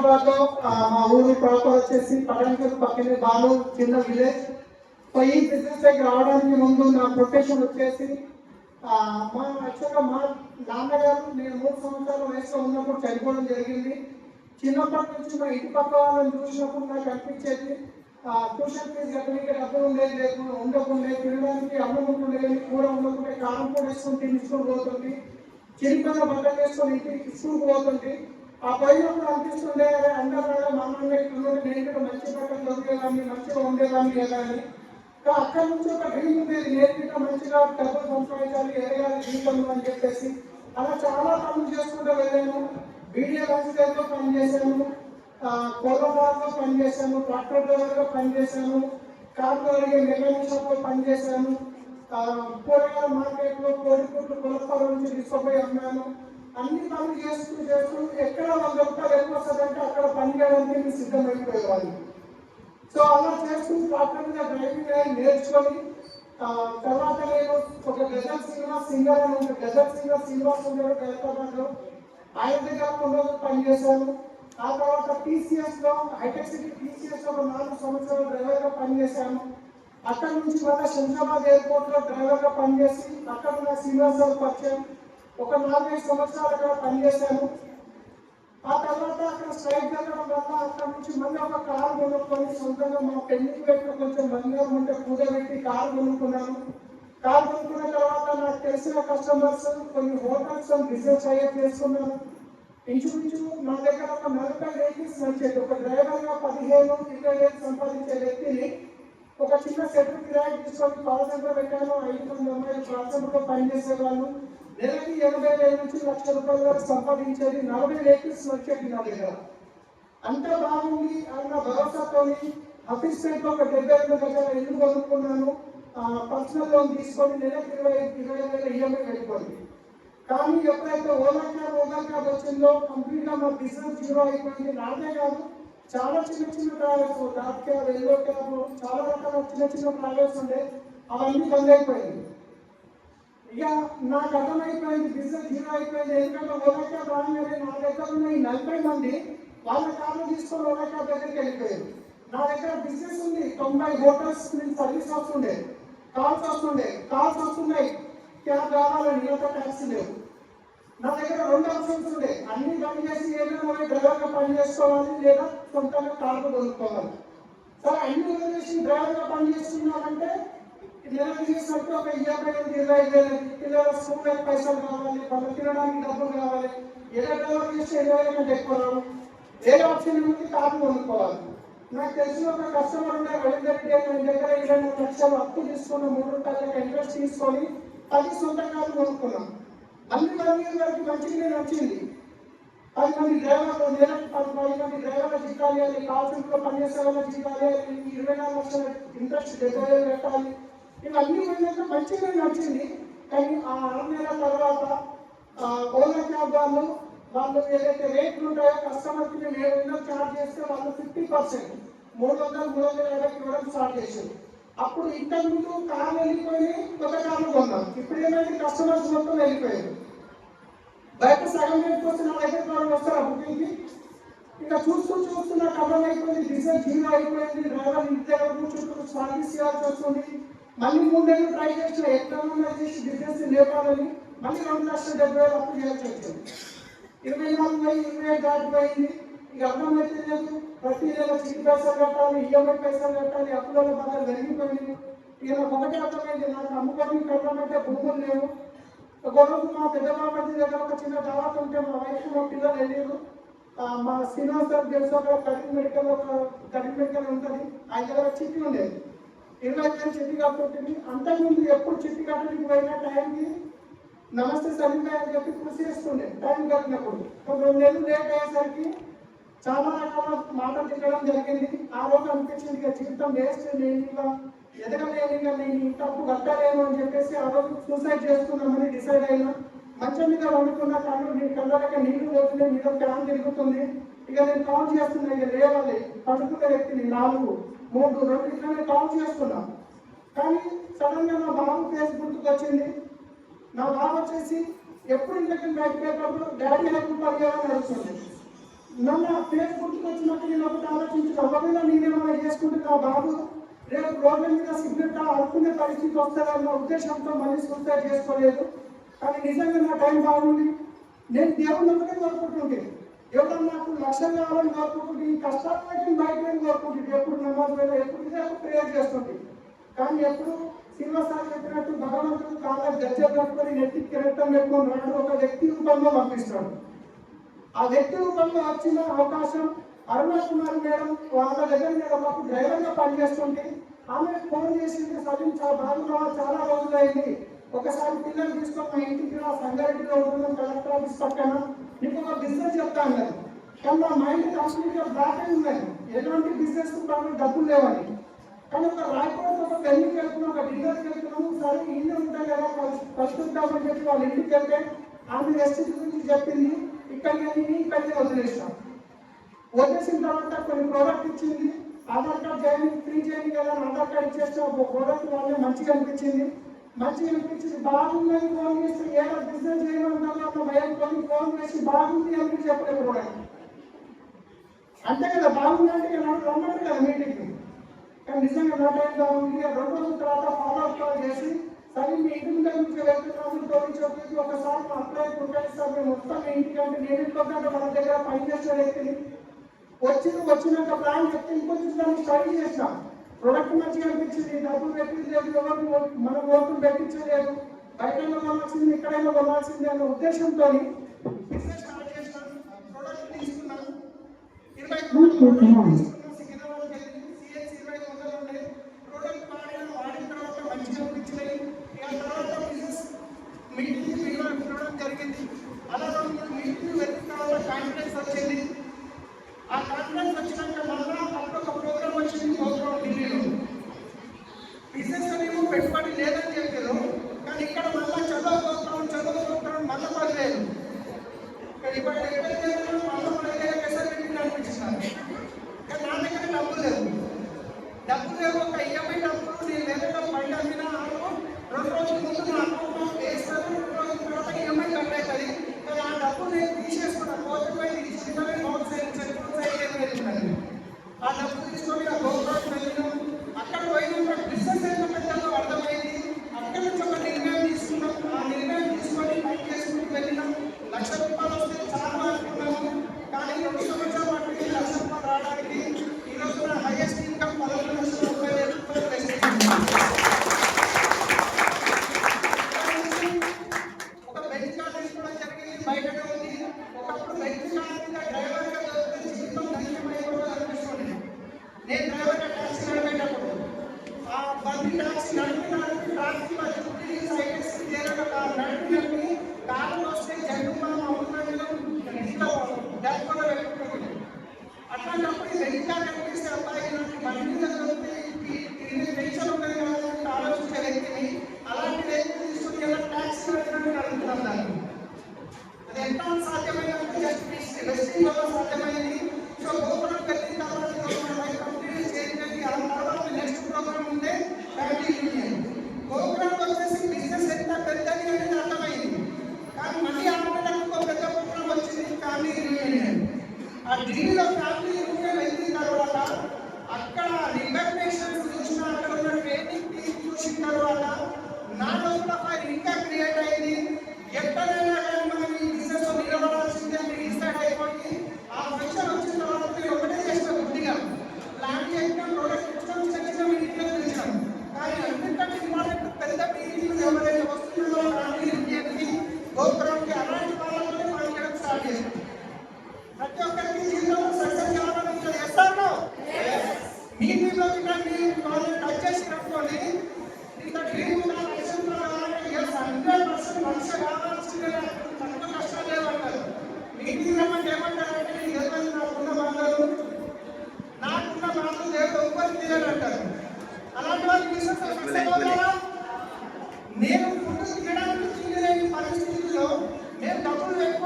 హైదరాబాద్లో మా ఊరు ప్రాపర్ వచ్చేసి పటాన్కర్ పక్కనే బాలు చిన్న విలేజ్. సో ఈ బిజినెస్ దగ్గర రావడానికి ముందు నా ప్రొఫెషన్ వచ్చేసి మా యాక్చువల్గా మా నాన్నగారు నేను మూడు సంవత్సరాల వయసులో ఉన్నప్పుడు చనిపోవడం జరిగింది. చిన్నప్పటి నుంచి మా ఇంటి పక్క వాళ్ళని చూసినప్పుడు నాకు అనిపించేది ట్యూషన్ ఫీజు కట్టడానికి డబ్బులు ఉండేది లేకుండా ఉండకుండే తినడానికి అన్నం ఉంటుండే కూర ఉండకుండా కారం కూడా వేసుకొని తినిస్తూ పోతుంది. చిరిపోయిన బట్టలు వేసుకొని ఇంటికి స్కూల్ పోతుంది. ఆ పోయినప్పుడు అనిపిస్తుండే? అందరూ మా ఇక్కడ నేను కూడా మంచి పక్కన దొరికేదాన్ని మంచిగా ఉండేదాన్ని లేదా అని. అక్కడ నుంచి ఒక డ్రీమ్ ఉండేది నేను మంచిగా డబ్బులు సంపాదించాలి ఎదగాలి జీవితంలో అని చెప్పేసి. అలా చాలా పనులు చేసుకుంటూ వెళ్ళాను. వీడియో లో పనిచేశాను కోలబార్లో పని ట్రాక్టర్ డ్రైవర్గా పని చేశాను కార్ కడిగే మెకానిక్ షాప్లో పనిచేశాను కూరగాయల మార్కెట్లో కోడిగుడ్లు కొలపాల నుంచి తీసుకుపోయి అమ్మాను. అన్ని పనులు చేస్తూ చేస్తూ ఎక్కడ వంద రూపాయలు ఎక్కువ వస్తుందంటే అక్కడ పని చేయడానికి నేను సిద్ధమైపోయేవాడిని సో అలా చేస్తూ ట్రాక్టర్ డ్రైవింగ్ అయ్యి నేర్చుకొని తర్వాత నేను ఒక గజల్ శ్రీనివాస్ సింగర్ అని ఒక గజల్ సింగర్ శ్రీనివాస్ ఉండేవాడు హైదరాబాద్లో ఆయన దగ్గర కొన్ని రోజులు పనిచేశాను ఆ తర్వాత టీసీఎస్లో హైటెక్ సిటీ టీసీఎస్లో ఒక నాలుగు సంవత్సరాలు డ్రైవర్గా పనిచేశాను అక్కడ నుంచి మళ్ళీ శంషాబాద్ ఎయిర్పోర్ట్లో డ్రైవర్గా పనిచేసి అక్కడ ఉన్న శ్రీనివాస్ పరిచయం. ఒక నాలుగైదు సంవత్సరాలు అక్కడ పనిచేశాను. ఆ తర్వాత అక్కడ స్ట్రైక్ జరగడం వల్ల అక్కడ నుంచి మళ్ళీ ఒక కారు కొనుక్కొని సొంతంగా మా పెళ్ళికి పెట్టిన కొంచెం బంగారం ఉంటే పూజ పెట్టి కారు కొనుక్కున్నాను. కారు కొనుక్కున్న తర్వాత నాకు తెలిసిన కస్టమర్స్ కొన్ని హోటల్స్ బిజినెస్ అయ్యే చేసుకున్నాను ఇంచుమించు నా దగ్గర ఒక నలభై వెహికల్స్ నడిచేది. ఒక డ్రైవర్గా పదిహేను ఇరవై వేలు సంపాదించే వ్యక్తిని ఒక చిన్న సెటిల్ కిరాయి తీసుకొని కాల్ సెంటర్ పెట్టాను. ఐదు మంది అమ్మాయిలు కాల్ సెంటర్లో నెలకి ఎనభై వేల నుంచి లక్ష రూపాయల వరకు సంపాదించేది నలభై వెహికల్స్ వచ్చేది నా దగ్గర అంత బాగుంది. అన్న భరోసాతోని ఆఫీస్ సైట్ ఒక డెబ్బై ఐదు గజాల ఇల్లు కొనుక్కున్నాను? పర్సనల్ లోన్ తీసుకొని నెలకి ఇరవై ఇరవై వేల ఈఎంఐ వెళ్ళిపోయింది కానీ ఎప్పుడైతే ఓలా క్యాబ్ ఓలా క్యాబ్ వచ్చిందో కంప్లీట్గా మా బిజినెస్ జీరో అయిపోయింది. నాదే కాదు చాలా చిన్న చిన్న ట్రావెల్స్ డాక్ క్యాబ్ ఎల్లో క్యాబ్ చాలా రకాల చిన్న చిన్న ట్రావెల్స్ ఉండే అవన్నీ బంద్ అయిపోయింది ఇక నాకు అయిపోయింది బిజినెస్ జీరో అయిపోయింది. ఎందుకంటే ఓలా క్యాబ్ రాగానే నా దగ్గర ఉన్న ఈ నలభై మంది వాళ్ళ కార్లు తీసుకొని ఓలా క్యాబ్ దగ్గరికి వెళ్ళిపోయారు. నా దగ్గర బిజినెస్ ఉంది తొంభై హోటల్స్ నుంచి సర్వీస్ వస్తుండే కాల్స్ వస్తుండే కాల్స్ వస్తున్నాయి క్యాబ్ కావాలని ఒక ట్యాక్సీ లేవు నా దగ్గర రెండు ఆప్షన్స్ ఉండే అన్ని పని చేసి ఏదైనా మనం డ్రైవర్గా పని చేసుకోవాలి లేదా సొంతంగా కార్లు కొనుక్కోవాలి. సరే అన్ని వదిలేసి డ్రైవర్గా పని చేస్తున్నారంటే నెలకు చూసినప్పుడు ఒక యాభై నుండి ఇరవై ఐదు వేలు. పిల్లల స్కూల్ పైసలు కావాలి వాళ్ళు తినడానికి డబ్బులు కావాలి. ఏదో చూస్తే ఇరవై వేల కంటే ఎక్కువ రావు ఏ ఆప్షన్ ఉంది కార్లు కొనుక్కోవాలి. నాకు తెలిసిన ఒక కస్టమర్ ఉండే రవీందర్ రెడ్డి అని దగ్గర ఇరవై మూడు లక్షలు అప్పు తీసుకున్న మూడు రూపాయలకు ఇన్వెస్ట్ తీసుకొని పది సొంత కార్లు కొనుక్కున్నాం. అన్ని మంది ఇయర్ వరకు మంచిగానే నచ్చింది పది మంది డ్రైవర్లు నేలకు పది పది మంది డ్రైవర్ల జీతాలు కాల్ సెంటర్లో పనిచేసే వాళ్ళ జీతాలు ఇవ్వాలి ఇరవై నాలుగు లక్షల ఇంట్రెస్ట్ డెబ్బై వేలు పెట్టాలి. ఇవన్నీ ఏంటంటే మంచిగానే నచ్చింది. కానీ ఆ ఆరు నెలల తర్వాత ఓలా క్యాబ్ వాళ్ళు వాళ్ళు ఏదైతే రేట్లు ఉంటాయో కస్టమర్కి మేము ఏడు వందలు ఛార్జ్ చేస్తే వాళ్ళు ఫిఫ్టీ పర్సెంట్ మూడు వందలు మూడు వందల యాభైకి ఇవ్వడం స్టార్ట్ చేసింది అప్పుడు ఇంతకు ముందు కార్లు వెళ్ళిపోయి కొత్త కార్లు కొన్నాం. ఇప్పుడు ఏమైంది? కస్టమర్స్ మొత్తం వెళ్ళిపోయారు. బయట సగం వెళ్ళిపోతే నా దగ్గర వాళ్ళు వస్తారా బుకింగ్కి. ఇక చూస్తూ చూస్తున్న నాకు అయిపోయింది డీజిల్ జీరో అయిపోయింది డ్రైవర్ ఇంటి దగ్గర కూర్చుంటూ సర్వీస్ చేయాల్సి వస్తుంది. మళ్ళీ మూడేళ్ళు ట్రై చేసిన ఎక్కడ చేసి బిజినెస్ లేపాలని మళ్ళీ రెండు లక్షల డెబ్బై వేలు అప్పు చేయాల్సి వచ్చింది ఇరవై నాలుగు వేలు ఇరవై ఐదు దాటిపోయింది. ఇక అర్థమైతే లేదు. ప్రతి నెల చిట్టి పైసలు కట్టాలి ఈఎంఐ పైసలు కట్టాలి అప్పుల బాగా జరిగిపోయింది ఇక నాకు ఒకటే అర్థమైంది నాకు అమ్ముకొని కట్టమంటే భూములు లేవు. ఒక మా పెద్ద బాబు దగ్గర ఒక చిన్న తర్వాత ఉంటే మా వైఫ్ మా పిల్లలు వెళ్ళారు. మా శ్రీనివాస్ గారు తెలుసు అక్కడ కరీం మెడికల్ ఒక కరీం మెడికల్ ఉంటుంది. ఆయన దగ్గర చిట్టి ఉండేది. ఇరవై ఐదు చిట్టి కట్టుకుంటుంది అంతకుముందు ఎప్పుడు చెట్టు కట్టడానికి పోయిన టైంకి నమస్తే సరిగ్గా అని చెప్పి కృషి చేస్తుండే. టైం కట్టినప్పుడు రెండు నెలలు లేట్ అయ్యేసరికి చాలా రకాల మాటలు తినడం జరిగింది. ఆ రోజు అనిపించింది ఇక జీవితం వేస్ట్ నేను ఇంకా ఎదగలేను ఇంకా నేను తప్పు కట్టలేను అని చెప్పేసి ఆ రోజు సూసైడ్ చేసుకుందామని డిసైడ్ అయినా మంచం మీద వండుకున్న కళ్ళు నీ కళ్ళకి నీళ్ళు పోతుంది మీద ఫ్యాన్ తిరుగుతుంది. ఇక నేను కౌంట్ చేస్తున్నా ఇక లేవాలి. పడుకున్న వ్యక్తిని నాలుగు. మూడు రెండు ఇట్లా కౌంట్ చేస్తున్నా కానీ సడన్గా బాబు ఫేస్ గుర్తుకొచ్చింది. నా బాబు వచ్చేసి ఎప్పుడు ఇంటికి బయటకు వెళ్ళినప్పుడు డాడీ హెల్ప్ పనిచేయాలని అడుగుతుంది. నన్ను పేరు గుర్తుకొచ్చినట్టు నేను ఒకటి ఆలోచించిన ఒకవేళ నేనేమైనా చేసుకుంటే నా బాబు రేపు రోడ్ల మీద సిగరెట్ అడుకునే పరిస్థితి వస్తుందన్న ఉద్దేశంతో మళ్ళీ సూసైడ్ చేసుకోలేదు. కానీ నిజంగా నా టైం బాగుంది. నేను దేవుని ఒకటే కోరుకుంటుంటే ఎవరన్నా నాకు లక్ష్యం కావాలని కోరుకుంటుంటే ఈ కష్టాలకి బయట కోరుకుంటుంది ఎప్పుడు నమాజ్ మీద ఎప్పుడు ఇదే ప్రేయర్ చేస్తుంది కానీ ఎప్పుడు శ్రీనివాసాలు చెప్పినట్టు భగవంతుడు కాళ్ళ గజ్జ కట్టుకొని నెత్తి కిరటం పెట్టుకొని నాడు ఒక వ్యక్తి రూపంలో పంపిస్తాడు. ఆ వ్యక్తి రూపంలో వచ్చిన అవకాశం అరుణ కుమార్ మేడం వాళ్ళ దగ్గర నేను ఒకప్పుడు డ్రైవర్గా పనిచేస్తుంటే ఆమె ఫోన్ చేసింది సలీం చాలా బాగున్నావా? చాలా రోజులైంది. ఒకసారి పిల్లలు తీసుకొని మా ఇంటికి రా సంగారెడ్డిలో ఉంటున్నాం కలెక్టర్ ఆఫీస్ పక్కన. బిజినెస్ చెప్తాను కదా కానీ నా మైండ్ కంప్లీట్గా బ్లాక్ అయి ఉన్నది. ఎటువంటి బిజినెస్ పనులు డబ్బులు లేవని. కానీ ఒక రాయపూడికి ఒక పెళ్ళికి వెళ్తున్నాం ఒక డిన్నర్కి వెళ్తున్నాము సరే ఇల్లు ఉంటాయి కదా కలుసుకుంటామని చెప్పి వాళ్ళ ఇంటికి వెళ్తే ఆమె రెస్ట్ గురించి చెప్పింది. ఇక్కడ నేను ఇక్కడికి వదిలేసాం వదిలేసిన తర్వాత కొన్ని ప్రోడక్ట్ ఇచ్చింది. ఆధార్ కార్డ్ జాయినింగ్ ఫ్రీ చేయండి కదా ఆధార్ కార్డ్ ఇచ్చేస్తే ఒక ప్రోడక్ట్ వాళ్ళే మంచిగా అనిపించింది. మంచిగా అనిపించింది. బాగుందని ఫోన్ చేసి ఏదో బిజినెస్ చేయమన్నారు అన్న భయం కొని ఫోన్ చేసి బాగుంది అని చెప్పలేదు కూడా. అంతే కదా బాగుందంటే ఇక నన్ను కదా మీటింగ్కి కానీ నిజంగా నా టైం బాగుంది రెండు రోజుల తర్వాత ఫాలో అప్ కాల్ చేసి సరే మీ ఇంటి ముందు వెళ్తున్నాము టోరీ చౌకీకి ఒకసారి మా అప్లై ఉంటాయి సార్ మేము మొత్తం ఇంటికి అంటే నేను ఇంకొక మన దగ్గర పనిచేసిన వ్యక్తిని. వచ్చిన వచ్చినాక ప్లాన్ చెప్తే ఇంకొచ్చి దాన్ని స్టడీ చేసాం ప్రొడక్ట్ మంచిగా అనిపించింది. డబ్బులు పెట్టించలేదు ఎవరు మనం ఓట్లు పెట్టించలేదు. బయట కొనాల్సింది ఎక్కడైనా కొనాల్సింది అనే ఉద్దేశంతో బిజినెస్ స్టార్ట్ చేసినాను ప్రొడక్ట్ తీసుకున్నాను ఇరవై తర్వాత మంచిగా తర్వాత జరిగింది. అలా రెండు వెళ్ళిన తర్వాత కాన్ఫిడెన్స్ వచ్చింది. ఆ కాన్ఫిడెన్స్ వచ్చినాక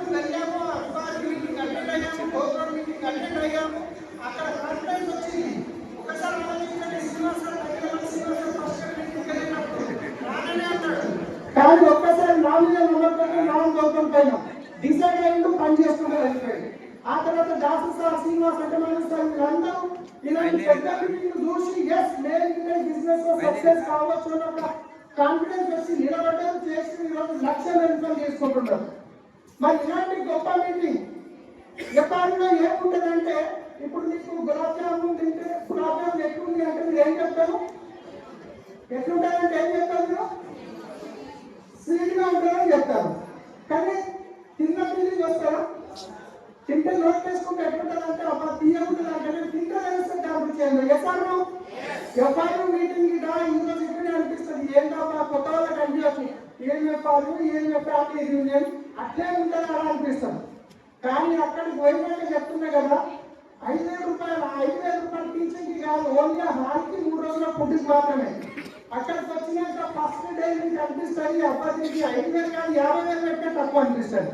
పెట్టుకొని వెళ్ళాము అబ్బాయి మీటింగ్ అటెండ్ అయ్యాము ప్రోగ్రామ్ మీటింగ్ అటెండ్ అయ్యాము అక్కడ కాన్ఫిడెన్స్ వచ్చింది ఒకసారి ఆలోచించండి శ్రీనివాసరావు శ్రీనివాసరావు ఫస్ట్ మీటింగ్ వెళ్ళినప్పుడు రాననే అంటాడు కానీ ఒక్కసారి నా మీద నమ్మకం నాలుగు దొరకకపోయినా డిసైడ్ అయ్యిండు పని చేసుకుంటూ వెళ్ళిపోయాడు. ఆ తర్వాత దాసు సార్ శ్రీనివాస్ అంటమాని సార్ వీళ్ళందరూ ఇలాంటి పెద్ద మీటింగ్ చూసి ఎస్ నేను బిజినెస్లో సక్సెస్ కావచ్చు అన్న కాన్ఫిడెన్స్ వచ్చి నిలబడ్డారు చేసి ఈరోజు లక్షల ఇన్కమ్ చేసుకుంటున్నారు. మరి ఇలాంటి గొప్ప మీటింగ్ జపాన్లో ఏముంటుందంటే ఇప్పుడు నీకు గులాబ్ జామున్ తింటే గులాబ్ జామున్ ఎక్కువ అంటే మీరు ఏం చెప్తారు ఎట్లుంటారంటే ఏం చెప్తారు మీరు స్వీట్గా ఉంటుందని చెప్తారు కానీ తిన్న ఫీలింగ్ వస్తారా తింటే నోట్ చేసుకుంటే ఎట్లుంటుందంటే అబ్బా తీయ ఉంటుంది అంటే తింటే తెలుస్తుంది కాబట్టి చేయండి. ఎఫ్ఆర్ఓ ఎఫ్ఆర్ఓ మీటింగ్ దా ఇందులో ఇక్కడ అనిపిస్తుంది. ఏం కావాలి కొత్త వాళ్ళకి అనిపించచ్చు ఏం చెప్పాలి ఏం చెప్పాలి నేను అట్లే ఉంటుంది అలా అనిపిస్తుంది కానీ అక్కడికి పోయినాక చెప్తున్నా కదా ఐదు వేల రూపాయలు ఐదు వేల రూపాయలు టీచింగ్కి కాదు ఓన్లీ హాల్కి మూడు రోజుల ఫుడ్కి మాత్రమే. అక్కడికి వచ్చినాక ఫస్ట్ డే మీకు అనిపిస్తుంది అబ్బాయికి ఐదు వేలు కాదు యాభై వేలు పెట్టే తక్కువ అనిపిస్తుంది.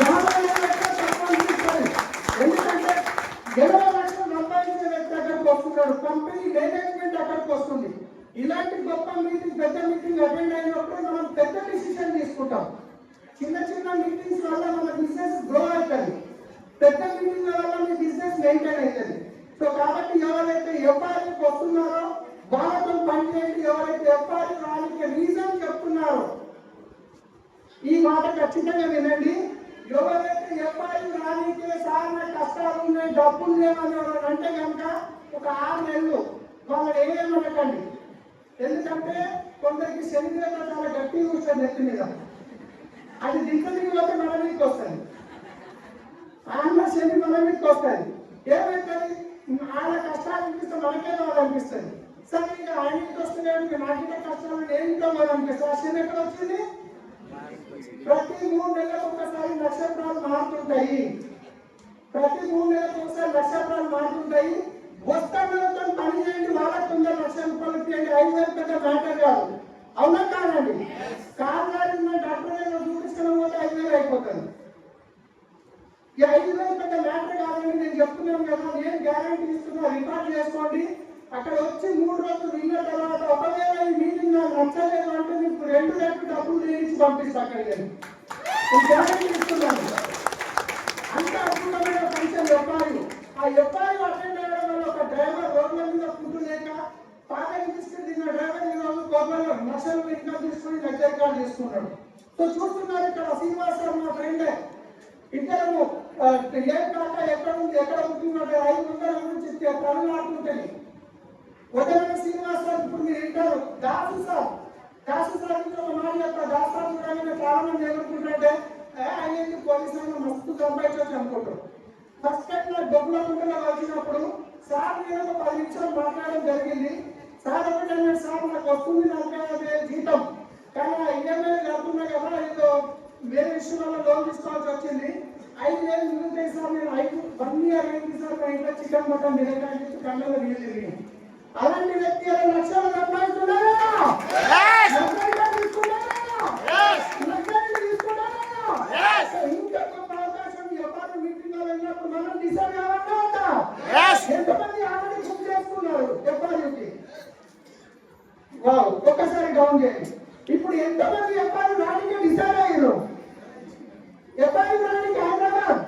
యాభై వేలు పెట్టే తక్కువ అనిపిస్తుంది ఎందుకంటే ఇరవై లక్షలు సంపాదించే వ్యక్తి అక్కడికి వస్తున్నాడు కంపెనీ మేనేజ్మెంట్ అక్కడికి వస్తుంది ఇలాంటి గొప్ప మీటింగ్ పెద్ద మీటింగ్ అటెండ్ అయినప్పుడు మనం పెద్ద డిసిషన్ తీసుకుంటాం చిన్న చిన్న మీటింగ్స్ వల్ల మన బిజినెస్ గ్రో అవుతుంది. పెద్ద మీటింగ్ల వల్ల మీ బిజినెస్ మెయింటైన్ అవుతుంది. సో కాబట్టి ఎవరైతే ఎఫ్ఆర్ఎఫ్ వస్తున్నారో వాళ్ళతో పనిచేయండి. ఎవరైతే ఎఫ్ఆర్ఎఫ్ రానికి రీజన్ చెప్తున్నారో ఈ మాట ఖచ్చితంగా వినండి. ఎవరైతే ఎఫ్ఐ రానికి సార్ నాకు కష్టాలు ఉన్నాయి డబ్బులు లేవని అంటే కనుక ఒక ఆరు నెలలు వాళ్ళని ఏమనకండి. ఎందుకంటే కొందరికి శరీరంలో చాలా గట్టిగా కూర్చొని నెత్తి మీద. అది దింక దిగులోకి మన మీదకి వస్తుంది. ఆన్న శని మన మీదకి వస్తుంది. ఏమవుతుంది ఆయన కష్టాలు అనిపిస్తే మనకే వాళ్ళు అనిపిస్తుంది. సరే ఇక ఆయనకి వస్తున్నాయి నాకే కష్టాలు నేను వాళ్ళు అనిపిస్తుంది. ఆ శని ఎక్కడ వచ్చింది? ప్రతి మూడు నెలలకు ఒకసారి నక్షత్రాలు మారుతుంటాయి. ప్రతి మూడు నెలలకు ఒకసారి నక్షత్రాలు మారుతుంటాయి. వస్తాలతో పని చేయండి. వాళ్ళకి తొందర లక్ష రూపాయలు ఇచ్చేయండి. ఐదు వేలు పెద్ద మ్యాటర్ కాదు. అవునా కాదండి? గారి డాక్టర్ దగ్గర చూపిస్తున్న పోతే ఐదు వేలు అయిపోతుంది. ఈ ఐదు వేలు పెద్ద మ్యాటర్ కాదండి నేను చెప్తున్నాను కదా నేను గ్యారంటీ ఇస్తున్నా రికార్డ్ చేసుకోండి. అక్కడ వచ్చి మూడు రోజులు విన్న తర్వాత ఒకవేళ ఈ మీటింగ్ నాకు నచ్చలేదు అంటే మీకు రెండు రెట్లు డబ్బులు తీయించి పంపిస్తా అక్కడికి. నేను గ్యారంటీ ఇస్తున్నాను. అంత అద్భుతమైన ఫంక్షన్ చెప్పాలి ఆ ఎఫ్ఐఆర్ అటెండ్ అయ్యడం వల్ల ఒక డ్రైవర్ రోడ్ల మీద ఫుడ్ లేక పాత తీసుకుని తిన్న డ్రైవర్ ఈరోజు రోజు కోపంలో నష్టం ఇన్కమ్ తీసుకుని లెక్చర్ తీసుకున్నాడు సో చూస్తున్నారు ఇక్కడ శ్రీనివాస్ మా ఫ్రెండ్ ఇద్దరము ఏ కాక ఎక్కడ ఉంది ఎక్కడ ఉంటున్నాడు ఐదు వందల నుంచి పనులు ఆడుతుంటుంది శ్రీనివాసరావు శ్రీనివాస్ ఇప్పుడు మీరు వింటారు. దాసు సార్ దాసు సార్ గురించి ఒక మాట చెప్తా. దాసు సార్ చూడగానే చాలా మంది ఆయన ఏంటి పోలీసు మస్తు సంపాదించవచ్చు అనుకుంటారు ఫస్ట్ టైం నాకు డబ్బులు గుంటలో వచ్చినప్పుడు సార్ నేను ఒక పది నిమిషాలు మాట్లాడడం జరిగింది. సార్ ఒకటే సార్ నాకు వస్తుంది నాకు జీతం. కానీ ఆ ఈఎంఐ కడుతున్నా కదా ఏదో వేరే విషయం వల్ల లోన్ తీసుకోవాల్సి వచ్చింది. ఐదు వేలు మిగులుతాయి సార్ నేను ఐదు వన్ ఇయర్ అయింది సార్ మా ఇంట్లో చికెన్ మటన్ తినడానికి కళ్ళలో నీళ్ళు తిరిగింది అలాంటి వ్యక్తి ఇరవై లక్షలు సంపాదిస్తున్నారా? ఇంకా గొప్ప అవకాశం మీటింగ్ వెళ్ళినప్పుడు మనం డిసైడ్? ఎంతమంది ఆల్రెడీ బుక్ చేసుకున్నారు ఒక్కసారి డౌన్ చేయండి. ఇప్పుడు ఎంతమంది ఎఫ్ఐ రానికి డిసైడ్ అయ్యారు? ఎఫ్ఐ రానికి హైదరాబాద్.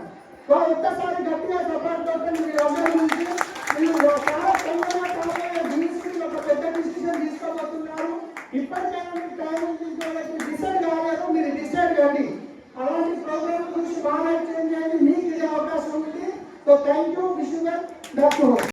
వా ఒక్కసారి గట్టిగా సపోర్ట్ కొట్టండి మీరు అందరి నుంచి మీరు చాలా తొందరగా తొందరగా డిసిషన్ ఒక పెద్ద డిసిషన్ తీసుకోబోతున్నారు. ఇప్పటికైనా మీకు టైం తీసుకోవాలని డిసైడ్ కాలేదు మీరు డిసైడ్ కండి. అలాంటి ప్రోగ్రామ్ గురించి బాగా చేంజ్ చేయండి మీకు ఇదే అవకాశం ఉంది. సో థ్యాంక్ యూ విష్ణు గారు డాక్టర్